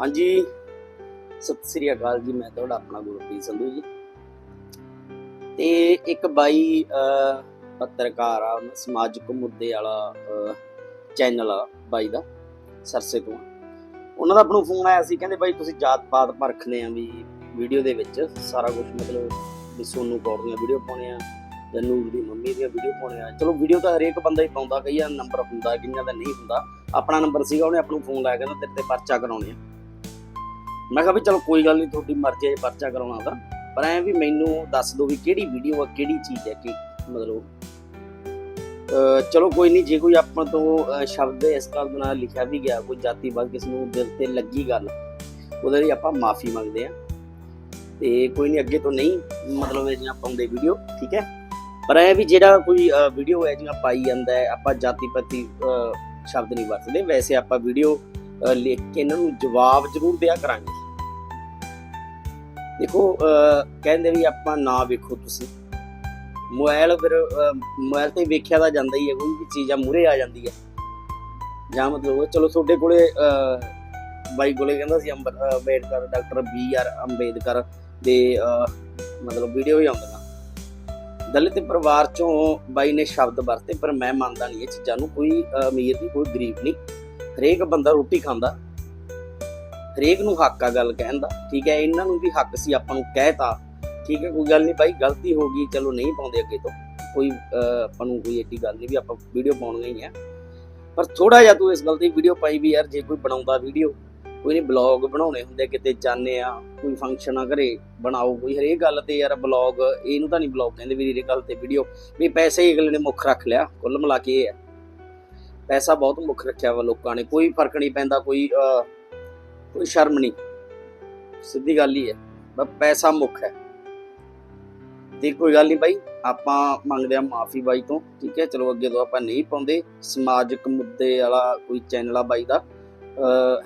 ਹਾਂਜੀ। ਸਤਿ ਸ੍ਰੀ ਅਕਾਲ ਜੀ, ਮੈਂ ਤੁਹਾਡਾ ਆਪਣਾ ਗੁਰਪ੍ਰੀਤ ਸੰਧੂ ਜੀ। ਤੇ ਇੱਕ ਬਾਈ ਪੱਤਰਕਾਰ ਆ ਉਹਨੇ ਸਮਾਜਿਕ ਮੁੱਦੇ ਵਾਲਾ ਚੈਨਲ ਆ ਬਾਈ ਦਾ, ਸਰਸੇ ਤੋਂ। ਉਹਨਾਂ ਦਾ ਆਪ ਫੋਨ ਆਇਆ ਸੀ, ਕਹਿੰਦੇ ਬਾਈ ਤੁਸੀਂ ਜਾਤ ਪਾਤ ਪਰਖਦੇ ਆ ਵੀ ਵੀਡੀਓ ਦੇ ਵਿੱਚ, ਸਾਰਾ ਕੁਝ ਮਤਲਬ ਵੀ ਸੋਨੂੰ ਕੌਰ ਦੀਆਂ ਵੀਡੀਓ ਪਾਉਣੇ ਆ, ਜਾਂ ਨੂਰ ਦੀ ਮੰਮੀ ਦੀਆਂ ਵੀਡੀਓ ਪਾਉਣੇ ਆ। ਚਲੋ, ਵੀਡੀਓ ਤਾਂ ਹਰੇਕ ਬੰਦਾ ਹੀ ਪਾਉਂਦਾ, ਕਈਆਂ ਨੰਬਰ ਹੁੰਦਾ, ਕਈਆਂ ਦਾ ਨਹੀਂ ਹੁੰਦਾ। ਆਪਣਾ ਨੰਬਰ ਸੀਗਾ, ਉਹਨੇ ਆਪ ਨੂੰ ਫੋਨ ਲਾਇਆ, ਕਹਿੰਦਾ ਤੇਰੇ ਤੇ ਪਰਚਾ ਕਰਾਉਣੇ ਆ। ਮੈਂ ਕਿਹਾ ਵੀ ਚਲੋ ਕੋਈ ਗੱਲ ਨਹੀਂ ਤੁਹਾਡੀ ਮਰਜ਼ੀ ਹੈ ਜੇ ਪਰਚਾ ਕਰਾਉਣਾ ਤਾਂ ਪਰ ਐ ਵੀ ਮੈਨੂੰ ਦੱਸ ਦਿਓ ਵੀ ਕਿਹੜੀ ਵੀਡੀਓ ਆ, ਕਿਹੜੀ ਚੀਜ਼ ਹੈ, ਕਿ ਮਤਲਬ ਚਲੋ ਕੋਈ ਨਹੀਂ ਜੇ ਕੋਈ ਆਪਾਂ ਤੋਂ ਸ਼ਬਦ ਇਸ ਗੱਲ ਦੇ ਨਾਲ ਲਿਖਿਆ ਵੀ ਗਿਆ, ਕੋਈ ਜਾਤੀਵਾਦ ਕਿਸ ਨੂੰ ਦਿਲ ਤੇ ਲੱਗੀ ਗੱਲ, ਉਹਦੇ ਲਈ ਆਪਾਂ ਮਾਫੀ ਮੰਗਦੇ ਆ ਤੇ ਕੋਈ ਨਹੀਂ ਅੱਗੇ ਤੋਂ ਨਹੀਂ, ਮਤਲਬ ਇਹ ਜਿਹਾ ਪਾਉਂਦੇ ਵੀਡੀਓ ਠੀਕ ਹੈ? ਪਰ ਐ ਵੀ ਜਿਹੜਾ ਕੋਈ ਵੀਡੀਓ ਹੈ ਜਿਹਾ ਪਾਈ ਜਾਂਦਾ ਹੈ, ਆਪਾਂ ਜਾਤੀ ਪਤੀ ਸ਼ਬਦ ਨਹੀਂ ਵਰਤਦੇ। ਵੈਸੇ ਆਪਾਂ ਵੀਡੀਓ ਲਿਖ ਕੇ ਇਹਨਾਂ ਨੂੰ ਜਵਾਬ ਜ਼ਰੂਰ ਦਿਆ ਕਰਾਂਗੇ। ਦੇਖੋ ਕਹਿੰਦੇ ਵੀ ਆਪਾਂ ਨਾ ਵੇਖੋ ਤੁਸੀਂ। ਮੋਬਾਈਲ ਫਿਰ, ਅਹ ਮੋਬਾਈਲ ਤੇ ਵੇਖਿਆ ਤਾਂ ਜਾਂਦਾ ਹੀ ਹੈ, ਕੋਈ ਵੀ ਚੀਜ਼ ਆ ਮੂਰੇ ਆ ਜਾਂਦੀ ਹੈ। ਜਾਂ ਮਤਲਬ, ਚਲੋ ਤੁਹਾਡੇ ਕੋਲੇ ਬਾਈ ਕੋਲੇ ਕਹਿੰਦਾ ਸੀ ਅੰਬਰ, ਅਹ Ambedkar doctor B R Ambedkar ਦੇ ਮਤਲਬ ਵੀਡੀਓ ਹੀ ਆਉਂਦੀਆਂ ਦਲਿਤ ਪਰਿਵਾਰ ਚੋਂ ਬਾਈ ਨੇ ਸ਼ਬਦ ਵਰਤੇ, ਪਰ ਮੈਂ ਮੰਨਦਾ ਨਹੀਂ ਇਹ ਚੀਜ਼ਾਂ ਨੂੰ। ਕੋਈ ਅਮੀਰ ਨਹੀਂ ਕੋਈ ਗਰੀਬ ਨਹੀਂ। ਹਰੇਕ ਬੰਦਾ ਰੋਟੀ ਖਾਂਦਾ। ਹਰੇਕ ਨੂੰ ਹੱਕ ਆ ਗੱਲ ਕਹਿਣ ਦਾ, ਠੀਕ ਹੈ, ਇਹਨਾਂ ਨੂੰ ਵੀ ਹੱਕ ਸੀ, ਆਪਾਂ ਨੂੰ ਕਹਿਤਾ, ਠੀਕ ਹੈ, ਕੋਈ ਗੱਲ ਨਹੀਂ ਭਾਈ, ਗਲਤੀ ਹੋ ਗਈ, ਚਲੋ ਨਹੀਂ ਪਾਉਂਦੇ ਅੱਗੇ ਤੋਂ, ਕੋਈ ਆਪਾਂ ਨੂੰ ਕੋਈ ਏਡੀ ਗੱਲ ਨਹੀਂ ਵੀ ਆਪਾਂ ਵੀਡੀਓ ਪਾਉਣਗੇ ਹੀ ਆ। ਪਰ ਥੋੜਾ ਜਿਹਾ ਤੂੰ ਇਸ ਗੱਲ ਦੀ ਵੀਡੀਓ ਪਾਈ ਵੀ ਯਾਰ, ਜੇ ਕੋਈ ਬਣਾਉਂਦਾ ਵੀਡੀਓ, ਕੋਈ ਨਹੀਂ ਬਲੌਗ ਬਣਾਉਣੇ ਹੁੰਦੇ, ਕਿਤੇ ਜਾਂਦੇ ਆ, ਕੋਈ ਫੰਕਸ਼ਨ ਆ ਘਰੇ ਬਣਾਓ, ਕੋਈ ਹਰੇਕ ਗੱਲ ਤੇ ਯਾਰ ਬਲੌਗ, ਇਹਨੂੰ ਤਾਂ ਨਹੀਂ ਬਲੌਗ ਕਹਿੰਦੇ ਵੀ ਇਹ ਗੱਲ ਤੇ ਵੀਡੀਓ, ਵੀ ਪੈਸੇ ਅਗਲੇ ਨੇ ਮੁੱਖ ਰੱਖ ਲਿਆ, ਕੁੱਲ ਮਿਲਾ ਕੇ ਇਹ ਹੈ। ਪੈਸਾ ਬਹੁਤ ਮੁੱਖ ਰੱਖਿਆ ਵਾ ਲੋਕਾਂ ਨੇ, ਕੋਈ ਫ਼ਰਕ ਨਹੀਂ ਪੈਂਦਾ, ਕੋਈ ਕੋਈ ਸ਼ਰਮ ਨਹੀਂ। ਸਿੱਧੀ ਗੱਲ ਹੀ ਹੈ। ਬਸ ਪੈਸਾ ਮੁੱਖ ਹੈ। ਤੇ ਕੋਈ ਗੱਲ ਨਹੀਂ ਬਾਈ, ਆਪਾਂ ਮੰਗਦੇ ਆ ਮਾਫੀ ਬਾਈ ਤੋਂ, ਠੀਕ ਹੈ। ਚਲੋ ਅੱਗੇ ਤੋਂ ਆਪਾਂ ਨਹੀਂ ਪਾਉਂਦੇ। ਸਮਾਜਿਕ ਮੁੱਦੇ ਵਾਲਾ ਕੋਈ ਚੈਨਲ ਆ ਬਾਈ ਦਾ।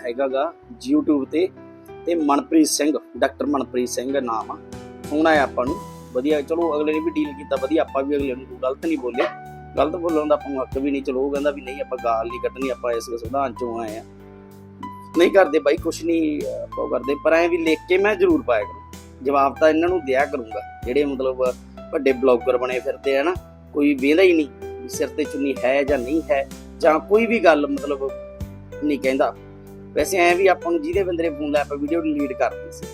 ਹੈਗਾਗਾ YouTube ਤੇ। ਤੇ ਮਨਪ੍ਰੀਤ ਸਿੰਘ, ਡਾਕਟਰ ਮਨਪ੍ਰੀਤ ਸਿੰਘ ਨਾਮ ਆ। ਹੁਣ ਆਇਆ ਆਪਾਂ ਨੂੰ। ਵਧੀਆ, ਚਲੋ ਅਗਲੇ ਨੇ ਵੀ ਡੀਲ ਕੀਤਾ, ਵਧੀਆ। ਆਪਾਂ ਵੀ ਅਗਲੇ ਨੂੰ ਗਲਤ ਨਹੀਂ ਬੋਲੇ। ਗਲਤ ਬੋਲਣ ਦਾ ਆਪਾਂ ਨੂੰ ਹੱਕ ਵੀ ਨਹੀਂ। ਚਲੋ ਉਹ ਕਹਿੰਦਾ ਵੀ ਨਹੀਂ, ਆਪਾਂ ਗਾਲ ਨਹੀਂ ਕੱਢਣੀ। ਆਪਾਂ ਇਸ ਸੰਵਿਧਾਨ ਚੋਂ ਆਏ ਆ ਨਹੀਂ ਕਰਦੇ ਬਾਈ, ਕੁਛ ਨਹੀਂ ਉਹ ਕਰਦੇ। ਪਰ ਐ ਵੀ ਲਿਖ ਕੇ ਮੈਂ ਜ਼ਰੂਰ ਪਾਇਆ ਕਰੂੰ। ਜਵਾਬ ਤਾਂ ਇਹਨਾਂ ਨੂੰ ਦਿਆ ਕਰੂੰਗਾ। ਜਿਹੜੇ ਮਤਲਬ ਵੱਡੇ ਬਲੌਗਰ ਬਣੇ ਫਿਰਦੇ ਆ ਨਾ, ਕੋਈ ਵੇਂਦਾ ਹੀ ਨਹੀਂ ਸਿਰ ਤੇ ਚੁੰਨੀ ਹੈ ਜਾਂ ਨਹੀਂ ਹੈ, ਜਾਂ ਕੋਈ ਵੀ ਗੱਲ ਮਤਲਬ ਨਹੀਂ ਕਹਿੰਦਾ। ਵੈਸੇ ਐ ਵੀ ਆਪਾਂ ਨੂੰ ਜਿਹਦੇ ਬੰਦੇ ਨੇ ਫੋਨ ਲਾਇਆ, ਆਪਾਂ ਵੀਡੀਓ ਡਿਲੀਟ ਕਰਤੀ ਸੀ।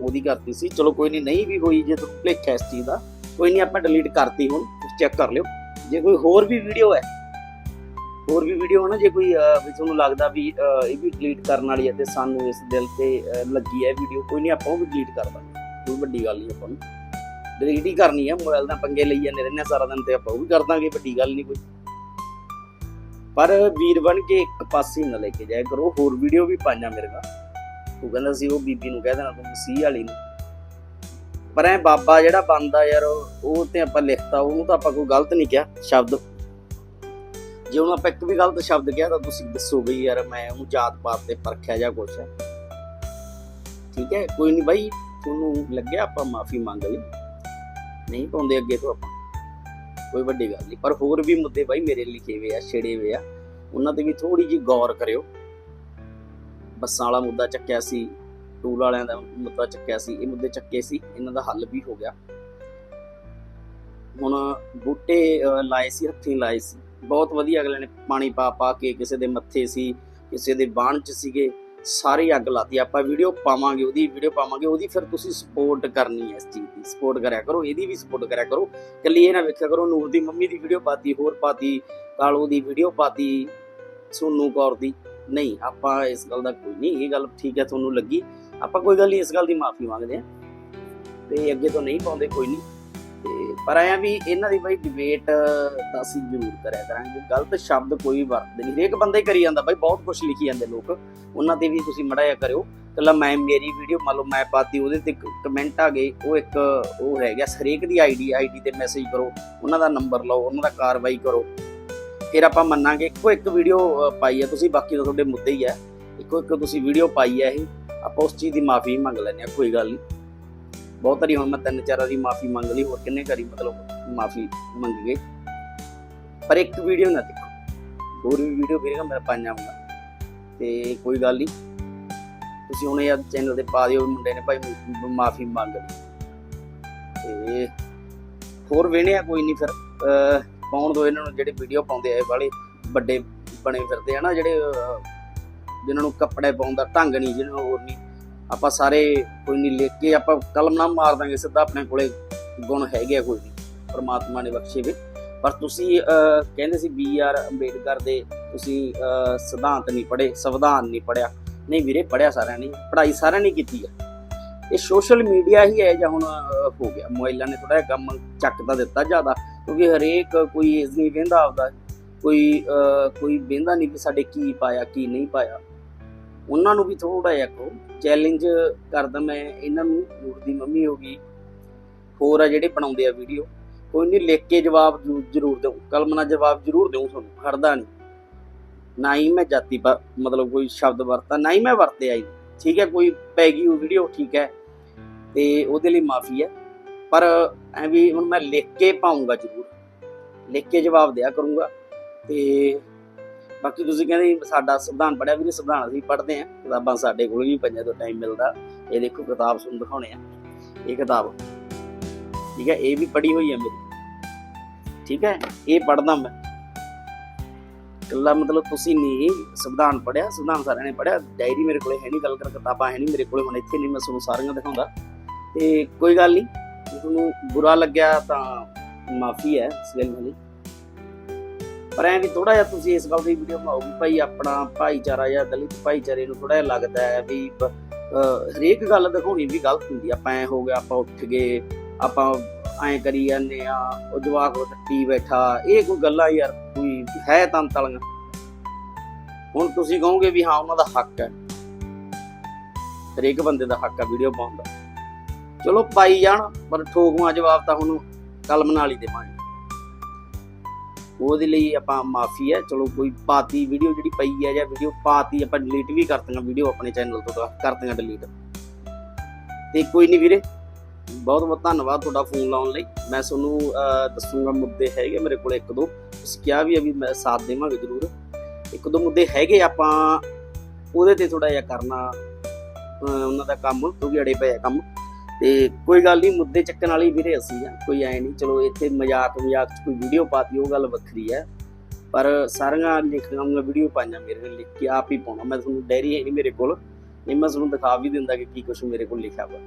ਉਹਦੀ ਕਰਤੀ ਸੀ। ਚਲੋ ਕੋਈ ਨਹੀਂ ਨਹੀਂ ਵੀ ਹੋਈ ਜੇ ਤੁਹਾਨੂੰ ਭੁਲੇਖਾ ਇਸ ਚੀਜ਼ ਦਾ। ਕੋਈ ਨਹੀਂ, ਆਪਾਂ ਡਿਲੀਟ ਕਰਤੀ ਹੁਣ। ਚੈੱਕ ਕਰ ਲਿਓ। ਜੇ ਕੋਈ ਹੋਰ ਵੀ ਵੀਡੀਓ ਹੈ ਹੋਰ ਵੀ ਵੀਡੀਓ ਨਾ ਜੇ ਕੋਈ ਵੀ ਤੁਹਾਨੂੰ ਲੱਗਦਾ ਵੀ ਇਹ ਵੀ ਡਿਲੀਟ ਕਰਨ ਵਾਲੀ ਹੈ ਤੇ ਸਾਨੂੰ ਇਸ ਦਿਲ ਤੇ ਲੱਗੀ ਹੈ ਵੀਡੀਓ ਕੋਈ ਨਹੀਂ ਆਪਾਂ ਉਹ ਵੀ ਡਿਲੀਟ ਕਰ ਦਾਂਗੇ। ਕੋਈ ਵੱਡੀ ਗੱਲ ਨਹੀਂ ਆਪਾਂ ਨੂੰ। ਡਿਲੀਟ ਹੀ ਕਰਨੀ ਹੈ ਮੋਬਾਈਲ ਦਾ ਪੰਗੇ ਲਈ ਜਾਂਦੇ ਰਹਿੰਦੇ ਹਾਂ ਸਾਰਾ ਦਿਨ ਤੇ ਆਪਾਂ ਉਹ ਵੀ ਕਰ ਦਾਂਗੇ, ਵੱਡੀ ਗੱਲ ਨਹੀਂ ਕੋਈ। ਪਰ ਵੀਰ ਬਣ ਕੇ ਇੱਕ ਪਾਸੇ ਨਾ ਲੈ ਕੇ ਜਾਇਆ ਕਰੋ, ਹੋਰ ਵੀਡੀਓ ਵੀ ਪਾਈਆਂ ਮੇਰੇ ਨਾਲ। ਉਹ ਕਹਿੰਦਾ ਸੀ, ਉਹ ਬੀਬੀ ਨੂੰ ਕਹਿ ਦੇਣਾ, ਤੂੰ ਮਸੀਹ ਵਾਲੀ ਨੂੰ। ਪਰ ਐ ਬਾਬਾ ਜਿਹੜਾ ਬੰਦਾ ਯਾਰ, ਉਹ ਉਹ ਤੇ ਆਪਾਂ ਲਿਖਤਾ, ਉਹਨੂੰ ਤਾਂ ਆਪਾਂ ਕੋਈ ਗਲਤ ਨਹੀਂ ਕਿਹਾ, ਸ਼ਬਦ। ਜੇ ਉਹਨੂੰ ਆਪਾਂ ਇੱਕ ਵੀ ਗਲਤ ਸ਼ਬਦ ਕਿਹਾ ਤਾਂ ਤੁਸੀਂ ਦੱਸੋ ਵੀ ਯਾਰ ਮੈਂ ਉਹਨੂੰ ਜਾਤ ਪਾਤ ਤੇ ਪਰਖਿਆ ਜਾਂ ਕੁਛ ਹੈ। ਠੀਕ ਹੈ, ਕੋਈ ਨਹੀਂ ਬਾਈ, ਤੁਹਾਨੂੰ ਲੱਗਿਆ ਆਪਾਂ ਮਾਫੀ ਮੰਗ ਲਈ। ਨਹੀਂ ਪਾਉਂਦੇ ਅੱਗੇ ਤੋਂ ਆਪਾਂ। ਕੋਈ ਵੱਡੀ ਗੱਲ ਨਹੀਂ ਪਰ ਹੋਰ ਵੀ ਮੁੱਦੇ ਬਾਈ ਮੇਰੇ ਲਿਖੇ ਹੋਏ ਆ, ਛੇੜੇ ਹੋਏ ਆ। ਉਹਨਾਂ ਤੇ ਵੀ ਥੋੜੀ ਜਿਹੀ ਗੌਰ ਕਰਿਓ। ਬੱਸਾਂ ਵਾਲਾ ਮੁੱਦਾ ਚੱਕਿਆ ਸੀ, ਟੂਲ ਵਾਲਿਆਂ ਦਾ ਮੁੱਦਾ ਚੱਕਿਆ ਸੀ, ਇਹ ਮੁੱਦੇ ਚੱਕੇ ਸੀ, ਇਹਨਾਂ ਦਾ ਹੱਲ ਵੀ ਹੋ ਗਿਆ। ਹੁਣ ਬੂਟੇ ਲਾਏ ਸੀ, ਹੱਥੀਂ ਲਾਏ ਸੀ। ਬਹੁਤ ਵਧੀਆ ਅਗਲੇ ਨੇ ਪਾਣੀ ਪਾ ਪਾ ਕੇ ਕਿਸੇ ਦੇ ਮੱਥੇ ਸੀ, ਕਿਸੇ ਦੇ ਬਾਣ ਚ ਸੀਗੇ, ਸਾਰੀ ਅੱਗ ਲਾਤੀ। ਆਪਾਂ ਵੀਡੀਓ ਪਾਵਾਂਗੇ, ਉਹਦੀ ਵੀਡੀਓ ਪਾਵਾਂਗੇ, ਉਹਦੀ ਫਿਰ ਤੁਸੀਂ ਸਪੋਰਟ ਕਰਨੀ ਹੈ ਇਸ ਚੀਜ਼ ਦੀ। ਸਪੋਰਟ ਕਰਿਆ ਕਰੋ, ਇਹਦੀ ਵੀ ਸਪੋਰਟ ਕਰਿਆ ਕਰੋ। ਕੱਲੀ ਇਹ ਨਾ ਵੇਖਿਆ ਕਰੋ, ਨੂਰ ਦੀ ਮੰਮੀ ਦੀ ਵੀਡੀਓ ਪਾਤੀ, ਹੋਰ ਪਾਤੀ, ਕਾਲੂ ਦੀ ਵੀਡੀਓ ਪਾਤੀ, ਸੋਨੂ ਕੌਰ ਦੀ। ਨਹੀਂ, ਆਪਾਂ ਇਸ ਗੱਲ ਦਾ ਕੋਈ ਨਹੀਂ, ਇਹ ਗੱਲ ਠੀਕ ਹੈ, ਤੁਹਾਨੂੰ ਲੱਗੀ। ਆਪਾਂ ਕੋਈ ਗੱਲ ਨਹੀਂ, ਇਸ ਗੱਲ ਦੀ ਮਾਫੀ ਮੰਗਦੇ ਆ ਤੇ ਅੱਗੇ ਤੋਂ ਨਹੀਂ ਪਾਉਂਦੇ, ਕੋਈ ਨਹੀਂ। ਤੇ ਪਰ ਆਇਆ ਵੀ ਇਹਨਾਂ ਦੀ ਬਾਈ ਡਿਬੇਟ ਦਾ ਅਸੀਂ ਜ਼ਰੂਰ ਕਰਿਆ ਕਰਾਂਗੇ। ਗਲਤ ਸ਼ਬਦ ਕੋਈ ਵਰਤਦੇ ਨਹੀਂ। ਹਰੇਕ ਬੰਦਾ ਹੀ ਕਰੀ ਜਾਂਦਾ ਬਾਈ, ਬਹੁਤ ਕੁਝ ਲਿਖੀ ਜਾਂਦੇ ਲੋਕ। ਉਹਨਾਂ ਤੇ ਵੀ ਤੁਸੀਂ ਮੜਾ ਜਿਹਾ ਕਰਿਓ। ਕੱਲਾ ਮੈਂ, ਮੇਰੀ ਵੀਡੀਓ ਮੰਨ ਲਓ ਮੈਂ ਪਾਤੀ ਉਹਦੇ ਤੇ ਕਮੈਂਟ ਆ ਗਏ। ਉਹ ਇੱਕ ਉਹ ਰਹਿ ਹਰੇਕ ਦੀ ਆਈਡੀ ਆਈਡੀ ਤੇ ਮੈਸੇਜ ਕਰੋ। ਉਹਨਾਂ ਦਾ ਨੰਬਰ ਲਓ, ਉਹਨਾਂ ਦਾ ਕਾਰਵਾਈ ਕਰੋ। ਫਿਰ ਆਪਾਂ ਮੰਨਾਂਗੇ, ਇੱਕੋ ਇੱਕ ਵੀਡੀਓ ਪਾਈ ਹੈ ਤੁਸੀਂ ਬਾਕੀ ਤਾਂ ਤੁਹਾਡੇ ਮੁੱਦੇ ਹੀ ਹੈ ਇੱਕੋ ਇੱਕ ਤੁਸੀਂ ਵੀਡੀਓ ਪਾਈ ਹੈ ਇਹ। ਆਪਾਂ ਉਸ ਚੀਜ਼ ਦੀ ਮਾਫੀ ਮੰਗ ਲੈਂਦੇ ਆ ਕੋਈ ਗੱਲ ਨਹੀਂ। ਬਹੁਤ ਵਾਰੀ ਹੁਣ ਮੈਂ ਤਿੰਨ ਚਾਰਾਂ ਦੀ ਮਾਫੀ ਮੰਗ ਲਈ ਹੋਰ ਕਿੰਨੇ ਕਰੀ ਮਤਲਬ ਮਾਫੀ ਮੰਗ ਗਏ। ਪਰ ਇੱਕ ਵੀਡੀਓ ਨਾ ਦੇਖੋ ਹੋਰ ਵੀ ਵੀਡੀਓ ਵੀਰੇਗਾ ਮੈਂ ਪੰਜ ਆਉਂਦਾ ਤੇ ਕੋਈ ਗੱਲ ਨਹੀਂ ਤੁਸੀਂ ਹੁਣ ਯਾਰ ਚੈਨਲ ਤੇ ਪਾ ਦਿਓ ਮੁੰਡੇ ਨੇ ਭਾਈ ਮਾਫੀ ਮੰਗ ਲਈ। ਤੇ ਹੋਰ ਵੇਣੇ ਆ ਕੋਈ ਨਹੀਂ ਫਿਰ ਪਾਉਣ ਦੋ ਇਹਨਾਂ ਨੂੰ ਜਿਹੜੇ ਵੀਡੀਓ ਪਾਉਂਦੇ ਆ ਵਾਲੇ ਵੱਡੇ ਬਣੇ ਫਿਰਦੇ ਆ ਨਾ ਜਿਹੜੇ ਅਹ, ਜਿਨ੍ਹਾਂ ਨੂੰ ਕੱਪੜੇ ਪਾਉਣ ਦਾ ਢੰਗ ਨਹੀਂ ਜਿਹਨਾਂ ਨੂੰ ਹੋਰ ਨਹੀਂ ਆਪਾਂ ਸਾਰੇ ਕੋਈ ਨਹੀਂ ਲਿਖ ਕੇ ਆਪਾਂ ਕਲਮ ਨਾ ਮਾਰ ਦਾਂਗੇ, ਸਿੱਧਾ ਆਪਣੇ ਕੋਲੇ ਗੁਣ ਹੈਗੇ ਆ ਕੋਈ ਵੀ, ਪਰਮਾਤਮਾ ਨੇ ਬਖਸ਼ੇ ਵੀ ਪਰ ਤੁਸੀਂ ਕਹਿੰਦੇ ਸੀ ਬੀ ਆਰ ਅੰਬੇਡਕਰ ਦੇ ਤੁਸੀਂ ਸਿਧਾਂਤ ਨਹੀਂ ਪੜ੍ਹੇ, ਸੰਵਿਧਾਨ ਨਹੀਂ ਪੜਿਆ ਨਹੀਂ ਵੀਰੇ ਪੜਿਆ ਸਾਰਿਆਂ ਨੇ, ਪੜ੍ਹਾਈ ਸਾਰਿਆਂ ਨੇ ਕੀਤੀ ਆ। ਇਹ ਸੋਸ਼ਲ ਮੀਡੀਆ ਹੀ ਹੈ ਜਾਂ ਹੁਣ ਹੋ ਗਿਆ। ਮੋਬਾਈਲਾਂ ਨੇ ਥੋੜਾ ਕੰਮ ਚੱਕ ਤਾਂ ਦਿੱਤਾ ਜ਼ਿਆਦਾ, ਕਿਉਂਕਿ ਹਰੇਕ ਕੋਈ ਇਸ ਨਹੀਂ ਵੇਂਦਾ ਆਪਦਾ, ਕੋਈ ਕੋਈ ਵੇਂਦਾ ਨਹੀਂ ਕਿ ਸਾਡੇ ਕੀ ਪਾਇਆ, ਕੀ ਨਹੀਂ ਪਾਇਆ। ਉਹਨਾਂ ਨੂੰ ਵੀ ਥੋੜਾ ਜਿਹਾ ਕੋ ਚੈਲੰਜ ਕਰਦਾ ਮੈਂ ਇਹਨਾਂ ਨੂੰ, ਨੂਰ ਦੀ ਮੰਮੀ ਹੋ ਗਈ। ਹੋਰ ਆ ਜਿਹੜੇ ਬਣਾਉਂਦੇ ਆ ਵੀਡੀਓ ਕੋਈ ਨਹੀਂ ਲਿਖ ਕੇ ਜਵਾਬ ਜ਼ਰੂਰ ਦਿਓ। ਕਲਮ ਨਾਲ ਜਵਾਬ ਜ਼ਰੂਰ ਦਿਓ ਤੁਹਾਨੂੰ ਖੜਦਾ ਨਹੀਂ ਨਾ ਹੀ ਮੈਂ ਜਾਤੀ ਮਤਲਬ ਕੋਈ ਸ਼ਬਦ ਵਰਤਾ ਨਾ ਹੀ ਮੈਂ ਵਰਤਿਆ ਹੀ ਠੀਕ ਹੈ, ਕੋਈ ਪੈ ਗਈ ਉਹ ਵੀਡੀਓ ਠੀਕ ਹੈ। ਤੇ ਉਹਦੇ ਲਈ ਮਾਫੀ ਹੈ। ਪਰ ਐ ਵੀ ਹੁਣ ਮੈਂ ਲਿਖ ਕੇ ਪਾਉਂਗਾ ਜ਼ਰੂਰ। ਲਿਖ ਕੇ ਜਵਾਬ ਦਿਆ ਕਰੂੰਗਾ। ਤੇ ਬਾਕੀ ਤੁਸੀਂ ਕਹਿੰਦੇ ਸਾਡਾ ਸੰਵਿਧਾਨ ਪੜਿਆ ਵੀ ਨਹੀਂ, ਸੰਵਿਧਾਨ ਅਸੀਂ ਪੜ੍ਹਦੇ ਆ ਕਿਤਾਬਾਂ ਸਾਡੇ ਕੋਲ ਵੀ ਪੰਜਾਂ ਤੋਂ ਟਾਈਮ ਮਿਲਦਾ। ਇਹ ਦੇਖੋ, ਕਿਤਾਬ ਸੁਣ ਦਿਖਾਉਣੇ ਆ। ਇਹ ਕਿਤਾਬ। ਠੀਕ ਹੈ, ਇਹ ਵੀ ਪੜ੍ਹੀ ਹੋਈ ਹੈ ਮੇਰੀ। ਠੀਕ ਹੈ, ਇਹ ਪੜ੍ਹਦਾ ਮੈਂ। ਕੱਲਾ ਮਤਲਬ ਤੁਸੀਂ ਨਹੀਂ ਸੰਵਿਧਾਨ ਪੜਿਆ ਸੰਵਿਧਾਨ ਸਾਰਿਆਂ ਨੇ ਪੜਿਆ ਡਾਇਰੀ ਮੇਰੇ ਕੋਲੇ ਹੈ ਨਹੀਂ, ਗੱਲ ਕਰ, ਕਿਤਾਬਾਂ ਹੈ ਨਹੀਂ ਮੇਰੇ ਕੋਲੇ, ਹੁਣ ਇੱਥੇ ਨਹੀਂ ਮੈਂ ਤੁਹਾਨੂੰ ਸਾਰੀਆਂ ਦਿਖਾਉਂਦਾ। ਤੇ ਕੋਈ ਗੱਲ ਨਹੀਂ ਤੁਹਾਨੂੰ ਬੁਰਾ ਲੱਗਿਆ ਤਾਂ ਮਾਫੀ ਹੈ, ਇਸ ਗੱਲ ਲਈ ਪਰ ਐ ਵੀ ਥੋੜਾ ਜਿਹਾ ਤੁਸੀਂ ਇਸ ਗੱਲ ਦੀ ਵੀਡੀਓ ਬਣਾਓ ਵੀ ਭਾਈ ਆਪਣਾ ਭਾਈਚਾਰਾ ਜਾਂ ਦਲਿਤ ਭਾਈਚਾਰੇ ਨੂੰ ਥੋੜਾ ਜਿਹਾ ਲੱਗਦਾ ਹੈ ਵੀ ਹਰੇਕ ਗੱਲ ਦਿਖਾਉਣੀ ਵੀ ਗਲਤ ਹੁੰਦੀ ਆ। ਆਪਾਂ ਐ ਹੋ ਗਿਆ, ਆਪਾਂ ਉੱਠ ਗਏ, ਆਪਾਂ ਐ ਕਰੀ ਜਾਂਦੇ ਆ, ਉਹ ਜਵਾਕ ਉਹ ਟੀ ਬੈਠਾ, ਇਹ ਕੋਈ ਗੱਲਾਂ ਯਾਰ, ਕੋਈ ਹੈ ਤਾਂ ਤਲੀਆਂ ਹੁਣ ਤੁਸੀਂ ਕਹੋਗੇ ਵੀ ਹਾਂ, ਉਹਨਾਂ ਦਾ ਹੱਕ ਹੈ। ਹਰੇਕ ਬੰਦੇ ਦਾ ਹੱਕ ਹੈ ਵੀਡੀਓ ਪਾਉਣ ਦਾ। ਚਲੋ ਪਾਈ ਜਾਣ, ਪਰ ਠੋਕਵਾ ਜਵਾਬ ਤਾਂ ਹੁਣ ਕਲਮ ਨਾਲ ਹੀ ਦੇਵਾਂਗੇ। ਉਹਦੇ ਲਈ ਆਪਾਂ ਮਾਫੀ ਹੈ। ਚਲੋ ਕੋਈ ਪਾਤੀ ਵੀਡੀਓ ਜਿਹੜੀ ਪਈ ਹੈ ਜਾਂ ਵੀਡੀਓ ਪਾਤੀ ਆਪਾਂ ਡਿਲੀਟ ਵੀ ਕਰਤੀਆਂ ਵੀਡੀਓ ਆਪਣੇ ਚੈਨਲ ਤੋਂ ਕਰਤੀਆਂ ਡਿਲੀਟ ਤੇ ਕੋਈ ਨਹੀਂ ਵੀਰੇ ਬਹੁਤ ਬਹੁਤ ਧੰਨਵਾਦ ਤੁਹਾਡਾ ਫੋਨ ਲਾਉਣ ਲਈ। ਮੈਂ ਤੁਹਾਨੂੰ ਅਹ, ਦੱਸੂਗਾ ਮੁੱਦੇ ਹੈਗੇ ਮੇਰੇ ਕੋਲ ਇੱਕ ਦੋ। ਤੁਸੀਂ ਕਿਹਾ ਵੀ ਆ ਵੀ ਮੈਂ ਸਾਥ ਦੇਵਾਂਗੇ ਜ਼ਰੂਰ। ਇੱਕ ਦੋ ਮੁੱਦੇ ਹੈਗੇ ਆਪਾਂ ਉਹਦੇ ਤੇ ਥੋੜਾ ਜਿਹਾ ਕਰਨਾ ਉਹਨਾਂ ਦਾ ਕੰਮ ਕਿਉਂਕਿ ਅੜੇ ਪਏ ਕੰਮ। ਤੇ ਕੋਈ ਗੱਲ ਨਹੀਂ, ਮੁੱਦੇ ਚੱਕਣ ਵਾਲੀ ਵੀਰੇ ਅਸੀਂ ਆ, ਕੋਈ ਐ ਨਹੀਂ, ਚਲੋ ਇੱਥੇ ਮਜ਼ਾਕ ਮਜ਼ਾਕ ਚ ਕੋਈ ਵੀਡੀਓ ਪਾਤੀ, ਉਹ ਗੱਲ ਵੱਖਰੀ ਹੈ ਪਰ ਸਾਰੀਆਂ ਲਿਖੀਆਂ ਹੋਈਆਂ ਵੀਡੀਓ ਪਾਈਆਂ ਮੇਰੇ ਲਿਖ ਕੇ ਆਪ ਹੀ ਪਾਉਣਾ। ਮੈਂ ਤੁਹਾਨੂੰ ਡਾਇਰੀ ਹੈ ਨਹੀਂ ਮੇਰੇ ਕੋਲ ਨਹੀਂ ਮੈਂ ਤੁਹਾਨੂੰ ਦਿਖਾ ਵੀ ਦਿੰਦਾ ਕਿ ਕੀ ਕੁਝ ਮੇਰੇ ਕੋਲ ਲਿਖਿਆ ਵਾ।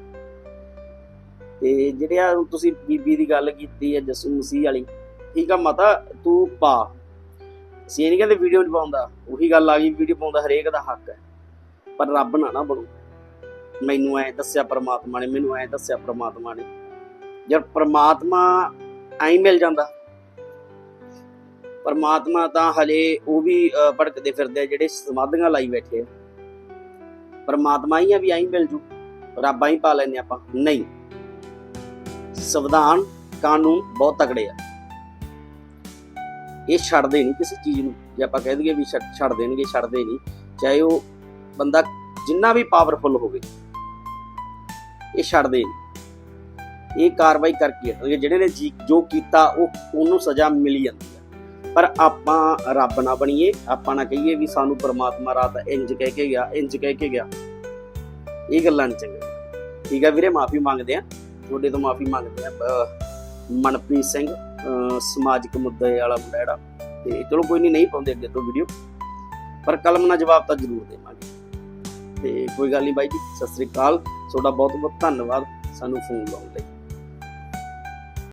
ਤੇ ਜਿਹੜੇ ਆ ਤੁਸੀਂ ਬੀਬੀ ਦੀ ਗੱਲ ਕੀਤੀ ਹੈ ਜਸੂ ਮਸੀਹ ਵਾਲੀ, ਠੀਕ ਆ ਮਾਤਾ, ਤੂੰ ਪਾ। ਅਸੀਂ ਨਹੀਂ ਕਹਿੰਦੇ ਵੀਡੀਓ ਨਹੀਂ ਪਾਉਂਦਾ, ਉਹੀ ਗੱਲ ਆ ਗਈ ਵੀਡੀਓ ਪਾਉਂਦਾ ਹਰੇਕ ਦਾ ਹੱਕ ਹੈ। ਪਰ ਰੱਬ ਨਾ ਨਾ ਬਣੋ। ਮੈਨੂੰ ਐ ਦੱਸਿਆ ਪ੍ਰਮਾਤਮਾ ਨੇ, ਮੈਨੂੰ ਐ ਦੱਸਿਆ ਪ੍ਰਮਾਤਮਾ ਨੇ। ਜਦ ਪ੍ਰਮਾਤਮਾ ਐਂ ਮਿਲ ਜਾਂਦਾ, ਪਰਮਾਤਮਾ ਤਾਂ ਹਲੇ ਉਹ ਵੀ ਭੜਕਦੇ ਫਿਰਦੇ ਆ ਜਿਹੜੇ ਸਮਾਧੀਆਂ ਲਾਈ ਬੈਠੇ ਆ। ਪਰਮਾਤਮਾ ਹੀ ਆ ਵੀ ਐਂ ਮਿਲ ਜੂ, ਰੱਬਾਂ ਹੀ ਪਾ ਲੈਨੇ ਆਪਾਂ। ਨਹੀਂ, ਸੰਵਿਧਾਨ ਕਾਨੂੰਨ ਬਹੁਤ ਤਕੜੇ ਆ। ਇਹ ਛੱਡਦੇ ਨਹੀਂ ਕਿਸੇ ਚੀਜ਼ ਨੂੰ। ਜੇ ਆਪਾਂ ਕਹਿ ਦਈਏ ਵੀ ਛੱਡ ਛੱਡ ਦੇਣਗੇ, ਛੱਡਦੇ ਨਹੀਂ। ਚਾਹੇ ਉਹ ਬੰਦਾ ਜਿੰਨਾ ਵੀ ਪਾਵਰਫੁਲ ਹੋਵੇ। ਇਹ ਛੱਡਦੇ ਨਹੀਂ ਇਹ ਕਾਰਵਾਈ ਕਰਕੇ ਹਟਣਗੇ ਜਿਹੜੇ ਨੇ ਜੀ- ਜੋ ਕੀਤਾ, ਉਹ ਉਹਨੂੰ ਸਜ਼ਾ ਮਿਲ ਜਾਂਦੀ ਹੈ ਪਰ ਆਪਾਂ ਰੱਬ ਨਾ ਬਣੀਏ। ਆਪਾਂ ਨਾ ਕਹੀਏ ਵੀ ਸਾਨੂੰ ਪਰਮਾਤਮਾ ਰਾਤ ਇੰਜ ਕਹਿ ਕੇ ਗਿਆ, ਇੰਜ ਕਹਿ ਕੇ ਗਿਆ। ਇਹ ਗੱਲਾਂ ਨਹੀਂ ਚੰਗੀਆਂ। ਠੀਕ ਹੈ ਵੀਰੇ, ਮਾਫੀ ਮੰਗਦੇ ਆ। ਤੁਹਾਡੇ ਤੋਂ ਮਾਫੀ ਮੰਗਦੇ ਆ। ਮਨਪ੍ਰੀਤ ਸਿੰਘ ਸਮਾਜਿਕ ਮੁੱਦੇ ਵਾਲਾ ਮੁੰਡਾ ਜਿਹੜਾ। ਤੇ ਚਲੋ ਕੋਈ ਨਹੀਂ ਨਹੀਂ ਪਾਉਂਦੇ ਅੱਗੇ ਤੋਂ ਵੀਡੀਓ। ਪਰ ਕਲਮ ਨਾਲ ਜਵਾਬ ਤਾਂ ਜ਼ਰੂਰ ਦੇਵਾਂਗੇ। ਤੇ ਕੋਈ ਗੱਲ ਨਹੀਂ ਬਾਈ ਜੀ, ਸਤਿ ਸ੍ਰੀ ਅਕਾਲ। ਤੁਹਾਡਾ ਬਹੁਤ ਬਹੁਤ ਧੰਨਵਾਦ। ਸਾਨੂੰ ਫੋਨ ਲਾਉਣ ਲਈ।